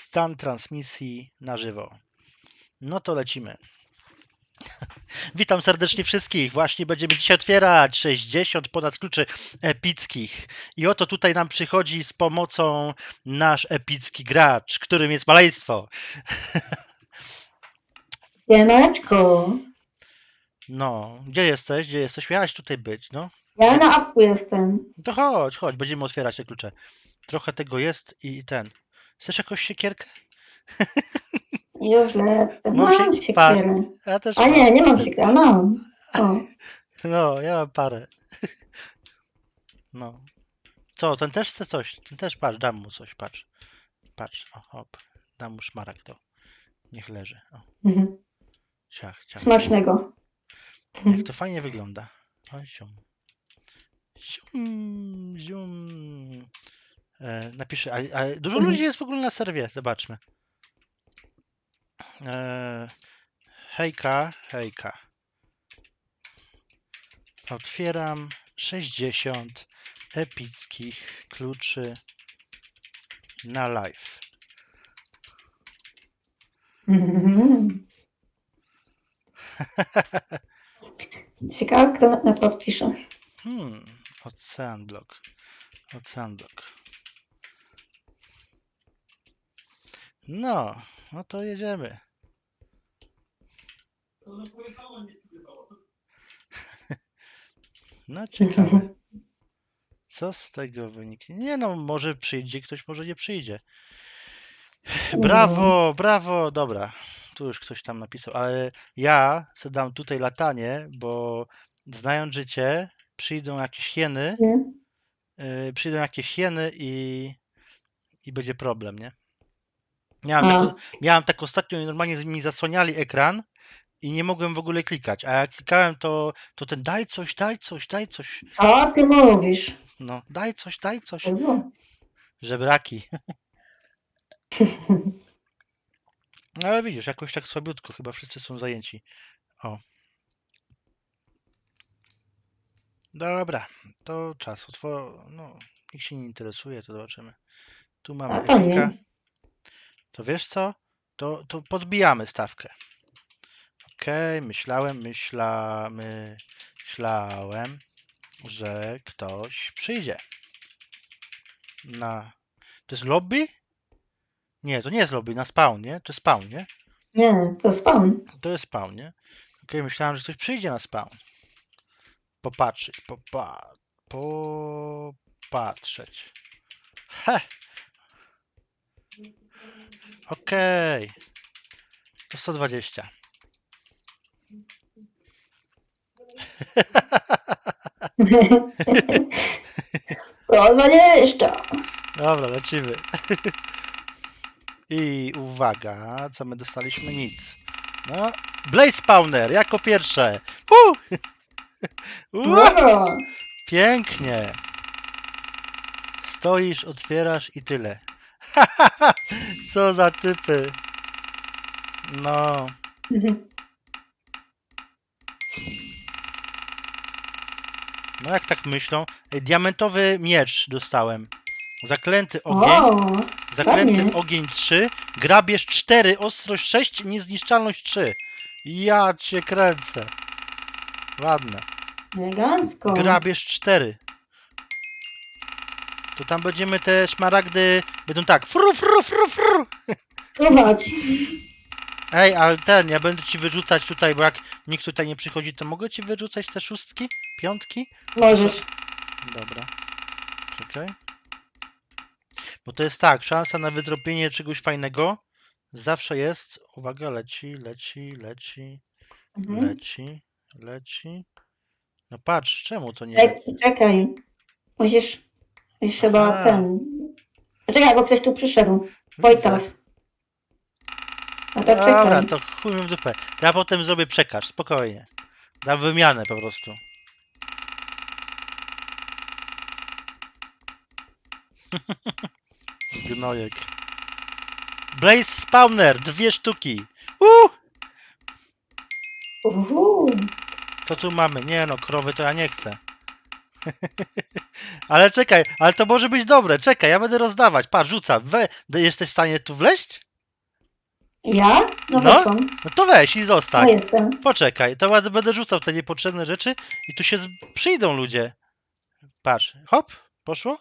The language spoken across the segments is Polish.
Stan transmisji na żywo. No to lecimy. Witam serdecznie wszystkich. Właśnie będziemy dzisiaj otwierać 60 ponad kluczy epickich. I oto tutaj nam przychodzi z pomocą nasz epicki gracz, którym jest maleństwo. Janeczko, No, gdzie jesteś? Gdzie jesteś? Miałaś tutaj być, no. ja na apku jestem. To chodź, chodź, będziemy otwierać te klucze. Trochę tego jest i ten. Chcesz jakąś siekierkę? Już lecę. Mam Mam pa- siekierę. Ja też A nie, nie mam siekiery, a mam. O, No, ja mam parę. No. Co, ten też chce coś? Ten też, patrz, dam mu coś, patrz. Patrz, o, hop. Dam mu szmarak to. Niech leży. O, mhm. ciach, ciach. smacznego. Jak to fajnie wygląda. Oj, zium. Zium, zium. E, napiszę, a, a dużo Mhm. ludzi jest w ogóle na serwie, zobaczmy. E, hejka, hejka. Otwieram 60 epickich kluczy na live. Ciekawe, kto na, na podpisze. Hmm, Ocean Block. Ocean Block. No, no to jedziemy. No ciekawe, co z tego wyniknie. Nie no, może przyjdzie ktoś, może nie przyjdzie. Brawo, brawo, dobra. Tu już ktoś tam napisał, ale ja se dam tutaj latanie, bo znając życie, przyjdą jakieś hieny, Nie? yy, przyjdą jakieś hieny i, i będzie problem, nie? Miałem, A. tak, miałem tak ostatnio i normalnie z- mi zasłaniali ekran i nie mogłem w ogóle klikać, a jak klikałem to, to ten daj coś, daj coś, daj coś, Co ty mówisz? no daj coś, daj coś, żebraki. No ale widzisz, jakoś tak słabiutko, chyba wszyscy są zajęci. O. Dobra, to czas. Otwor... No, nikt się nie interesuje, to zobaczymy. Tu mamy to Epika. To wiesz co? To, to podbijamy stawkę. Okej, myślałem, myślamy, myślałem, że ktoś przyjdzie. Na. To jest lobby? Nie, to nie jest lobby, na spawn, nie? To jest spawn, nie? Nie, to spawn. To jest spawn, nie? Okej, myślałem, że ktoś przyjdzie na spawn. Popatrzeć, popa... popatrzeć. He! Okej. To 120. To dwadzieścia. Dobra, lecimy. I uwaga, co my dostaliśmy? Nic. No, Blaze Spawner jako pierwsze. Uh! Pięknie. Stoisz, otwierasz i tyle. Co za typy. No, Mhm. no jak tak myślą? Ej, diamentowy miecz dostałem. Zaklęty ogień. O, Zaklęty ładnie. ogień 3. Grabież 4, ostrość 6, niezniszczalność 3. Ja cię kręcę. Ładne. elegancko. Grabież 4. To tam będziemy te szmaragdy. Będą tak. Fru, fru, fru, fru. Prowadź. Ej, ale ten, ja będę ci wyrzucać tutaj, bo jak nikt tutaj nie przychodzi, to mogę ci wyrzucać te szóstki? Piątki? Możesz. Dobra. Czekaj. Bo to jest tak, szansa na wydrobienie czegoś fajnego zawsze jest. Uwaga, leci, leci, leci, Mhm. leci, leci. No patrz, czemu to nie. Czek- Czekaj. Musisz, musisz chyba Aha. ten. Czekaj, bo ktoś tu przyszedł. Wojtas. A to Dobra, to chuj mi w dupę. Ja potem zrobię przekaż, spokojnie. Dam wymianę po prostu. Gnojek. Blaze Spawner, dwie sztuki. Uh! Uhu. Co tu mamy? Nie no, krowy to ja nie chcę. Ale czekaj, ale to może być dobre. Czekaj, ja będę rozdawać. Patrz, rzucam. We, jesteś w stanie tu wleźć? Ja? No, No. weszłam. No to weź i No zostań. jestem. Poczekaj, to ja będę rzucał te niepotrzebne rzeczy i tu się z... przyjdą ludzie. Patrz, hop, poszło?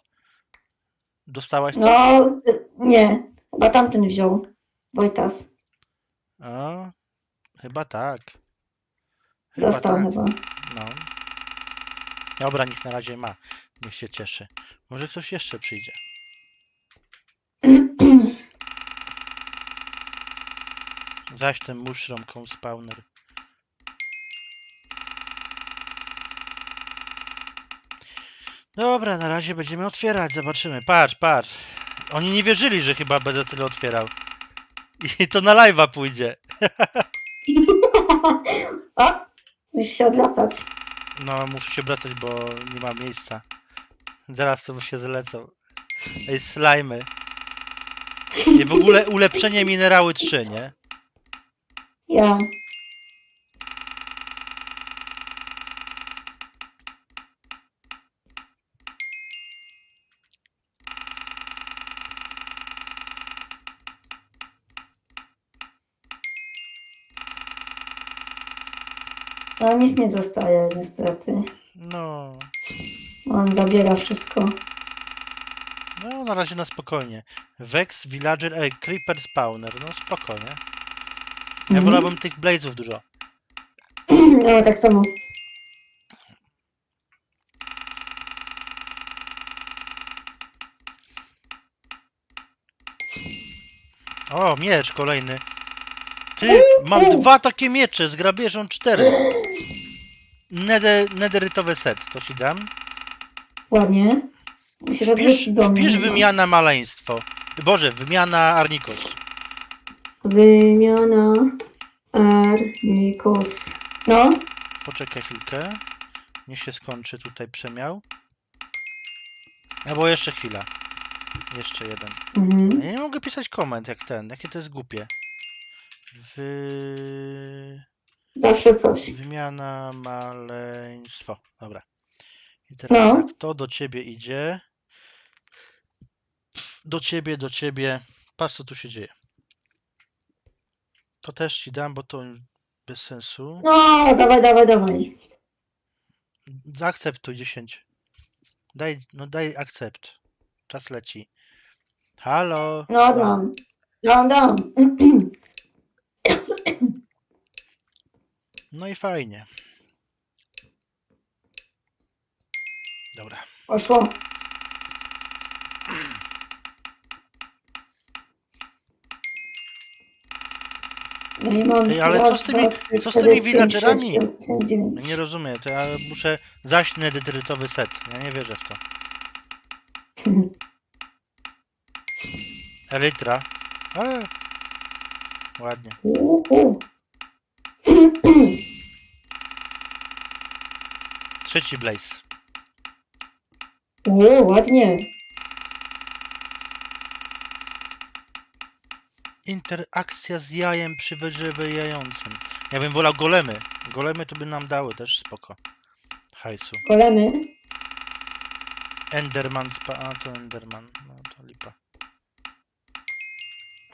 Dostałaś co? No, nie. Chyba tamten wziął. Wojtas. O, chyba tak. Chyba Dostał tak. chyba. No. Dobra, niech na razie ma. Niech się cieszy. Może ktoś jeszcze przyjdzie. Zaś ten mushroom spawner. Dobra, na razie będziemy otwierać, zobaczymy. Patrz, patrz. Oni nie wierzyli, że chyba będę tyle otwierał. I to na live'a pójdzie. o, musisz się odwracać. No, muszę się wracać, bo nie ma miejsca. Zaraz to się zlecą. Ej, slajmy. I w ogóle ulepszenie minerały 3, nie? Ja. Nic nie zostaje niestety. No, On zabiera wszystko. no na razie na spokojnie. Vex, Villager, ej, Creeper Spawner, no spokojnie. Ja Mhm. wolałbym tych blazów dużo. No tak samo. O, miecz kolejny. Ty, mam dwa takie miecze z grabieżą 4. Nederytowy set, to ci dam. Ładnie. Musisz Wpisz, do mnie. wpisz wymiana maleństwo. Boże, wymiana Arnikos. Wymiana Arnikos. No, Poczekaj chwilkę. Niech się skończy tutaj przemiał. Albo jeszcze chwila. Jeszcze jeden. mhm. Ja nie mogę pisać komend jak ten. Jakie to jest głupie. Wy... zawsze coś. Wymiana maleństwo. Dobra. I teraz No. tak, to do ciebie idzie. Do ciebie, do ciebie. Patrz co tu się dzieje. To też ci dam, bo to bez sensu. No, dawaj, dawaj, dawaj. Zaakceptuj 10. Daj, no daj akcept. Czas leci. Halo. No, dam. Dam, dam. No i fajnie. Dobra. Poszło. No i mam Ej, ale co z tymi- co z tymi villagerami? nie rozumiem, to ja muszę zaś nedytrytowy set. Ja nie wierzę w to. Elytra. Ładnie. Uhu. Trzeci blaze. O, ładnie. Interakcja z jajem przywyżywającym. Ja bym wolał golemy. Golemy to by nam dały też spoko. Hajsu. Golemy. Enderman spa... A to Enderman. No to lipa.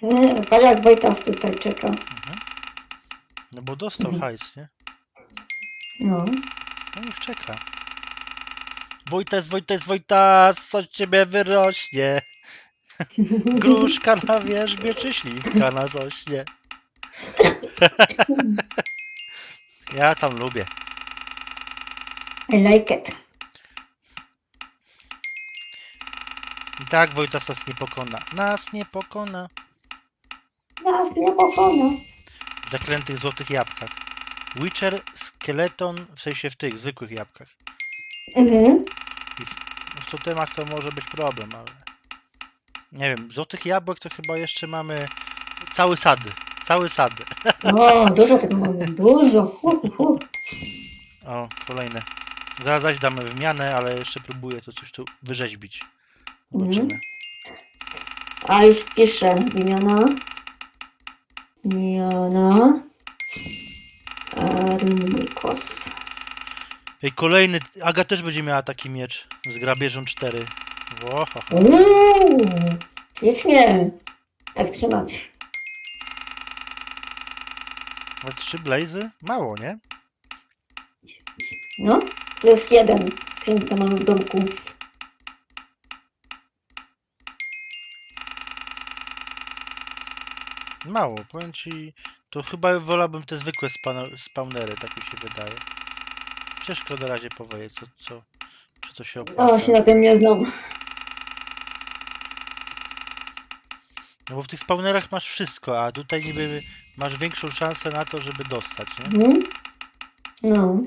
E, Patrz jak Wojtas tutaj czeka. Mhm. No bo dostał Mhm. hajs, nie? No. No niech czeka. Wojtas, Wojtas, Wojtas, co z ciebie wyrośnie? Gruszka na wierzbie czy śliwka na zośnie? ja tam lubię. I like it. I tak Wojtas nas nie pokona. Nas nie pokona. Nas nie pokona. W zaklętych złotych jabłkach. Witcher, skeleton, w sensie w tych zwykłych jabłkach. Mhm. W totemach to może być problem, ale... Nie wiem, złotych jabłek to chyba jeszcze mamy cały sad. Cały sad. O, dużo tego mamy. Dużo. Hu, hu, hu. O, kolejne. Zaraz zaś damy wymianę, ale jeszcze próbuję to coś tu wyrzeźbić. Zobaczymy. Mhm. A już piszę. Wymiana. Wymiana. Arnikos. Ej, kolejny. Aga też będzie miała taki miecz z grabieżą 4. Oho. Uuu, pięknie. Tak trzymać. Ale trzy blazy? Mało, nie? No, plus jeden. Skrzynkę mamy w domku. Mało, powiem ci. To chyba wolałbym te zwykłe spawnery, tak mi się wydaje. Ciężko na razie powiedzieć, co, co, czy to się O, opłaca. się na tym nie znam. No bo w tych spawnerach masz wszystko, a tutaj niby masz większą szansę na to, żeby dostać, nie? Mhm. No.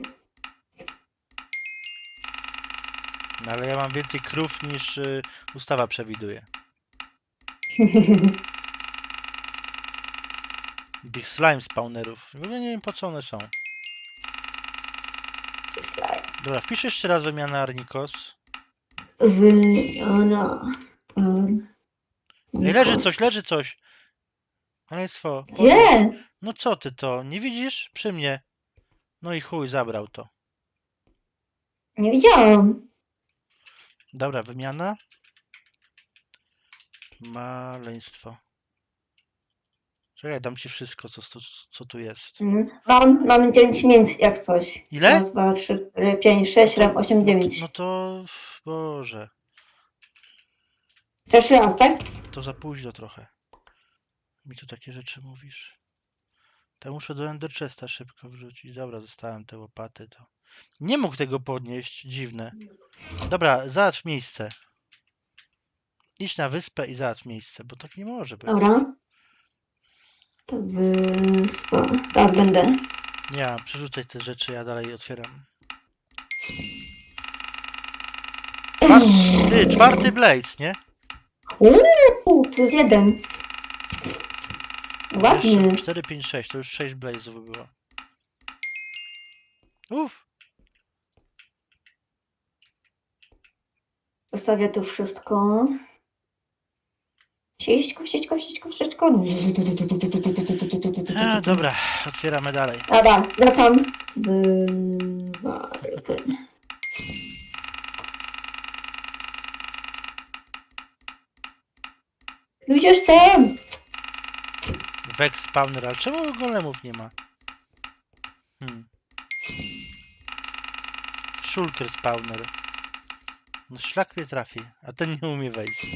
No ale ja mam więcej krów niż y, ustawa przewiduje. Tych slime spawnerów. W ogóle nie wiem po co one są. Dobra, wpisz jeszcze raz wymianę Arnikos. Wymiana. Ej, leży coś, leży coś. Państwo. Gdzie? No co ty to? Nie widzisz? Przy mnie. No i chuj, zabrał to. Nie widziałam. Dobra, wymiana. Maleństwo. Czekaj, dam ci wszystko, co, co, co tu jest. Mhm. Mam, mam 9 mięs jak coś. Ile? Raz, dwa, trzy, cztery, pięć, sześć, siedem, osiem, dziewięć. No to... Boże. Też raz, tak? To za późno trochę. Mi tu takie rzeczy mówisz. To muszę do Ender Chesta szybko wrzucić. Dobra, zostałem te łopaty. To... Nie mógł tego podnieść. Dziwne. Dobra, załatw miejsce. Idź na wyspę i załatw miejsce, bo tak nie może być. Dobra. To wyspa. Tak, będę. Nie, przerzucaj te rzeczy, ja dalej otwieram. Czwarty, ty, czwarty Blaze, nie? Uuu, plus jeden. Ładnie. 4, 5, 6, to już 6 Blaze'ów by było. Uff, Zostawię tu wszystko. Sieśćko, sieśćko, sieśćko. a, dobra, otwieramy dalej. Dobra, wracam. Wywarty. Ludzie tam! Vex spawner, ale czemu golemów nie ma? Hmm. Shulker spawner. No szlak mnie trafi, a ten nie umie wejść.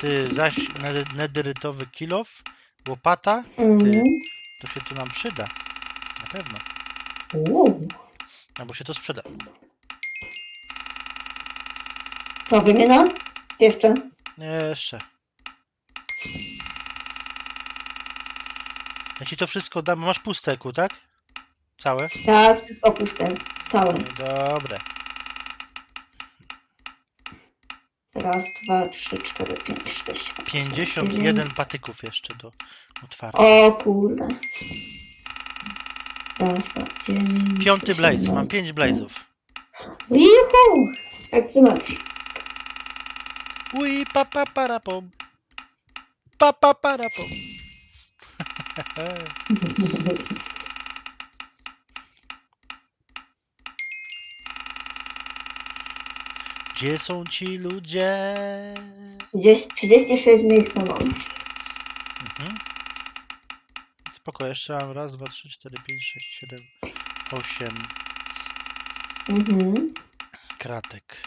Ty, zaś ned- nederytowy kilof, łopata, Mhm. to się tu nam przyda. Na pewno. Uuu. Albo się to sprzeda. Co, wymiana? Jeszcze. Nie, Jeszcze. Ja ci to wszystko dam. Masz pusteku, tak? Całe? Tak, wszystko puste. Całe. No Dobre. Raz, dwa, trzy, cztery, pięć, sześć, siedem, 51 dziewięć. patyków jeszcze do otwarcia. O kurde. Raz, dwa, dziewięć. Piąty blaze. Mam osiemnaście. 5 blazów. Juhu! Jak trzymać? Ui, pa pa para pom. Pa pa para pom. Gdzie są ci ludzie? Gdzieś 36 miejsc mam. Mhm. Spoko, jeszcze mam raz, dwa, trzy, cztery, pięć, sześć, siedem, osiem Mhm. kratek.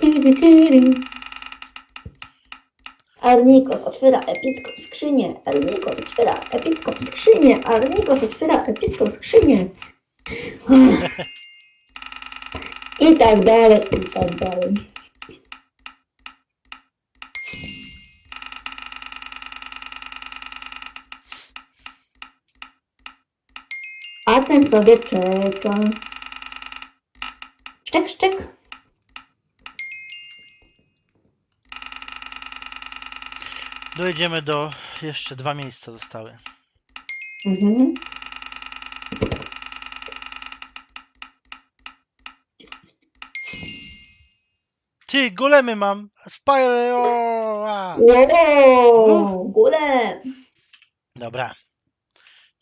Tiri, tiri. Arnikos otwiera epicką skrzynię. Arnikos otwiera epicką skrzynię. Arnikos otwiera epicką skrzynię. I tak dalej, i tak dalej. A ten sobie czeka. Dojedziemy do... Jeszcze dwa miejsca zostały. Mhm. Ty, golemy mam! Spire! Wow, góle. Dobra.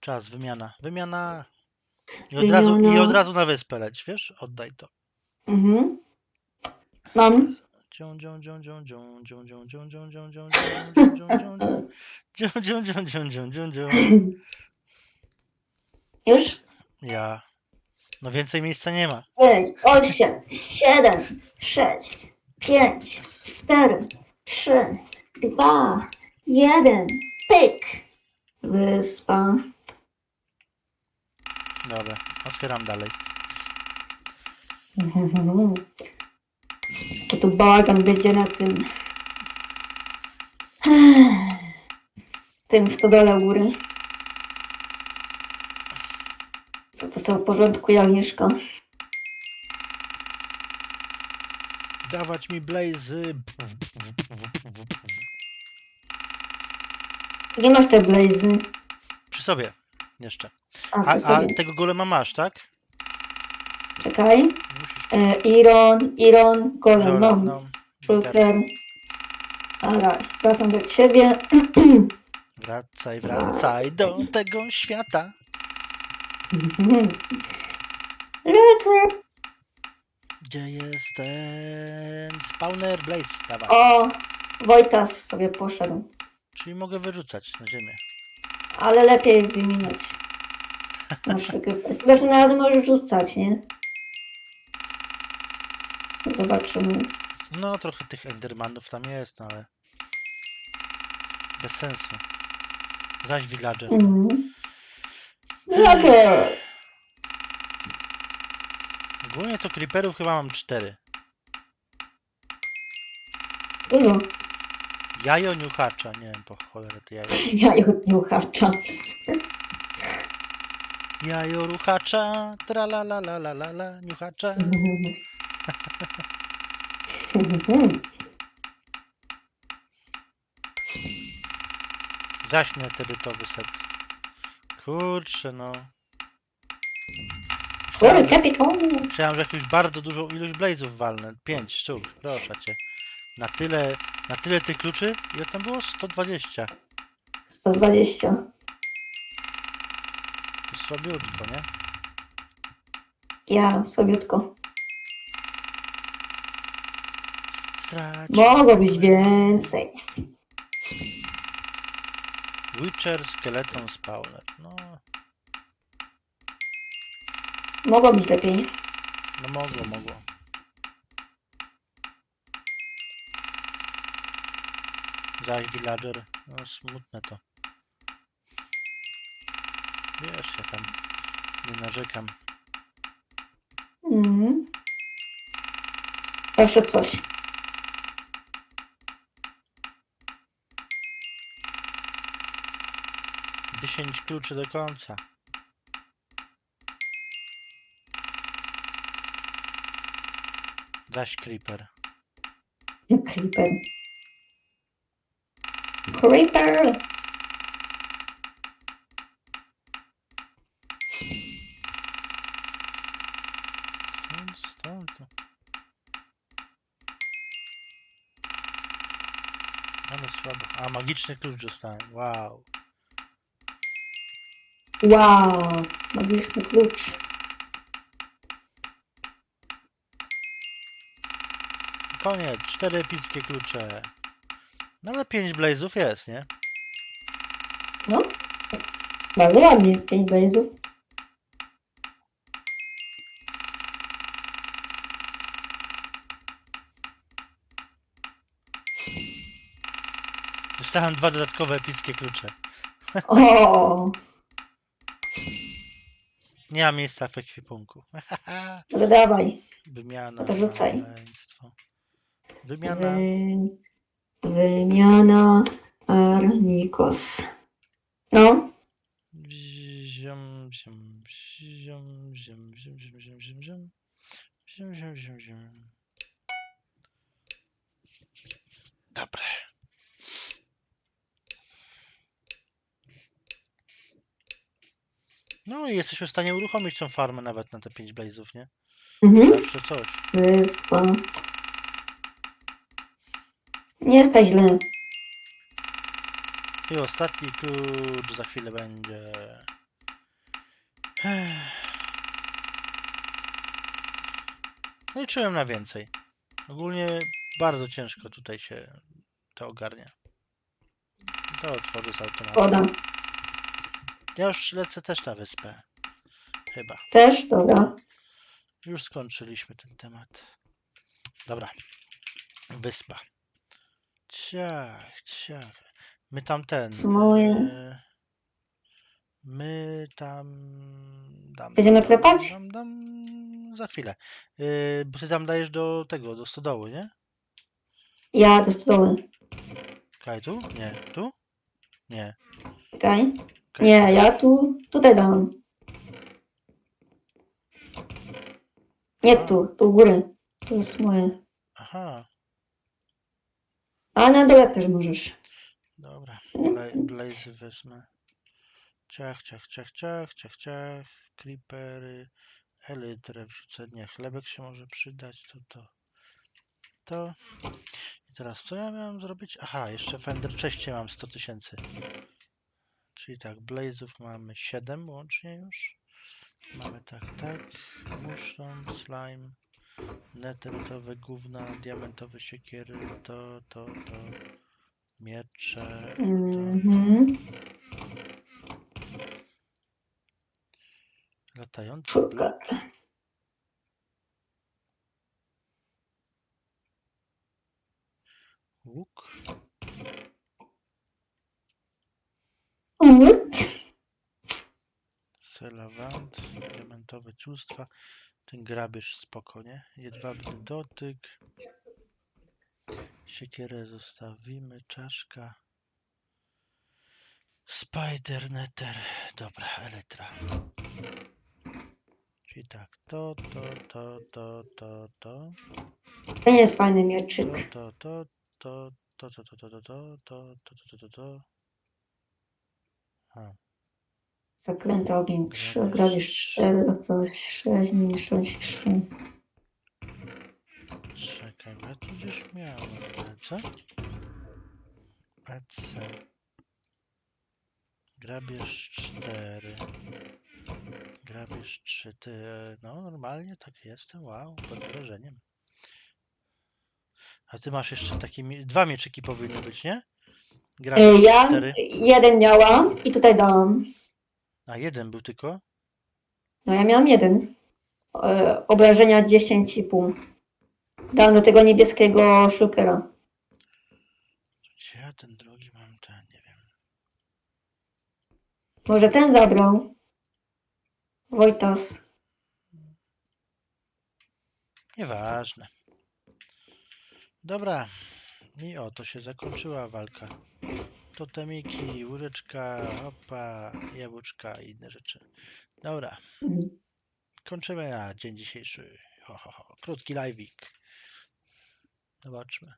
Czas, wymiana. Wymiana. I od, razu, I od razu na wyspę leć, wiesz? Oddaj to. Mhm. Mam. Dzią, dzią, dzią, dzią, dzią, dzią, dzią, dzią, dzią, dzią, dzią, dzią, dzią, dzią, dzią. Dzią, dzią, dzią, dzią, dzią, dzią, dzią. Już? Ja. No więcej miejsca nie ma. 5, 8, 7, 6, 5, 4, 3, 2, 1. Pyk. Wyspa. Dobra, otwieram dalej. To tu bałagan będzie na tym. Tym w stodole u góry. Co to są w porządku, Agnieszka? Dawać mi blazy. Gdzie masz te blazy? Przy sobie. Jeszcze. A, A, a sobie. tego golema masz, tak? Czekaj. E, Iron, Iron, Golem, Dobra, mam. no. Shulker. Dobra, wracam do ciebie. Wracaj, wracaj do tego świata. Lecę. Gdzie jest ten spawner blaze? Dawaj. O, Wojtas sobie poszedł. Czyli mogę wyrzucać na ziemię. Ale lepiej wyminąć. Naszego. Chyba, że na razie możesz rzucać, nie? Zobaczymy. No, trochę tych endermanów tam jest, no ale... Bez sensu. Zaś villager. Mhm. Jakie? Ogólnie to creeperów chyba mam cztery. Dużo. Jajo niuchacza. Nie wiem po cholerę to jajo. Ja ich nie uchacza. Jajo ruchacza. Tra la la la la la la. Niuchacza. Zaś neterytowy set. Kurczę no. Myślałem, że- jakąś bardzo dużą ilość blazów walnę. Pięć sztuk, proszę cię. Na tyle, na tyle tych kluczy? Ile tam było? 120. 120. To słabiutko, nie? Ja słabiutko. Straciłem. Mogło być więcej. Witcher, Skeleton, Spawner. No, Mogło być lepiej. no mogło, mogło. Zaś villager. No smutne to. Wiesz, ja tam nie narzekam. Mhm. Proszę coś. Dziesięć kluczy do końca. Zaś creeper. Creeper. Creeper. Ale słabo. A, magiczny klucz dostałem. Wow. Wow. Magiczny klucz. Koniec. Cztery epickie klucze. No ale pięć blazów jest, nie? No. Bardzo ładnie. Pięć blazów. Dostałem dwa dodatkowe epickie klucze. O, Nie ma miejsca w ekwipunku. to dawaj. Wymiana. To rzucaj. Wymiana. Wy... Wymiana Arnikos. No. Ziom, ziom, ziom, ziom, ziom, ziom, ziom, ziom, ziom. Ziom, ziom, ziom, ziom. Dobre. No i jesteśmy w stanie uruchomić tą farmę nawet na te 5 blazów, nie? Mhm. Zawsze coś. Wyspa. Nie jest tak źle. I ostatni klucz za chwilę będzie. Ech. No i czułem na więcej. Ogólnie bardzo ciężko tutaj się to ogarnia. To otworzę z automatu. Woda. Ja już lecę też na wyspę. Chyba. Też, dobra. Już skończyliśmy ten temat. Dobra. Wyspa. Ciach, ciach. My tam ten. Smoje. e, My tam. Dam, Będziemy klepać? Dam, dam, za chwilę. E, Bo ty tam dajesz do tego, do stodoły, nie? Ja do stołu. Kaj tu? Nie. Tu? Nie. Czekaj. Nie, ja tu, tutaj dałam. Nie tu, tu u góry. Tu jest moje. Aha. A na dole też możesz. Dobra, Bla- Blazy wezmę. Ciach, ciach, ciach, ciach, ciach, ciach. Creepery. Elytrę wrzucę. Nie, chlebek się może przydać. To, to. To. I teraz co ja miałem zrobić? Aha, jeszcze w Ender Chestie mam 100 tysięcy. Czyli tak, Blazów mamy 7 łącznie już. Mamy tak, tak. Mushroom, slime. Neterytowe gówna, diamentowe siekiery, to, to, to. Miecze, to. Latający blok. Ciulstwa. Ten grabież spoko, nie? Jedwabny dotyk. Siekierę zostawimy. Czaszka. Spider Nether. Dobra, Elytra. Czyli tak, to, to, to, to, to, to. To nie jest fajny mieczyk. To, to, to, to, to, to, to, to, to, to, to, to, to, to, to. A, Zaklęty ogień 3, Grabisz grabisz trzy. 4, to 6, niszcząc 3. czekaj, bo ja tu gdzieś miałem EC. EC. Grabież 4. Grabież 3. Ty, e, no normalnie tak jestem, wow, pod wrażeniem. A ty masz jeszcze taki, mie- dwa mieczyki powinny być, nie? Grabież E, Ja 4. jeden miałam i tutaj dałam. A jeden był tylko? No ja miałam jeden. E, Obrażenia 10,5. Dałam do tego niebieskiego shulkera. Gdzie ja ten drugi mam, ten, nie wiem. Może ten zabrał. Wojtas. Nieważne. Dobra. I oto się zakończyła walka. Totemiki, łyżeczka, opa, jabłuczka i inne rzeczy. Dobra. Kończymy na dzień dzisiejszy. Ho, ho, ho. Krótki live'ik. Zobaczmy.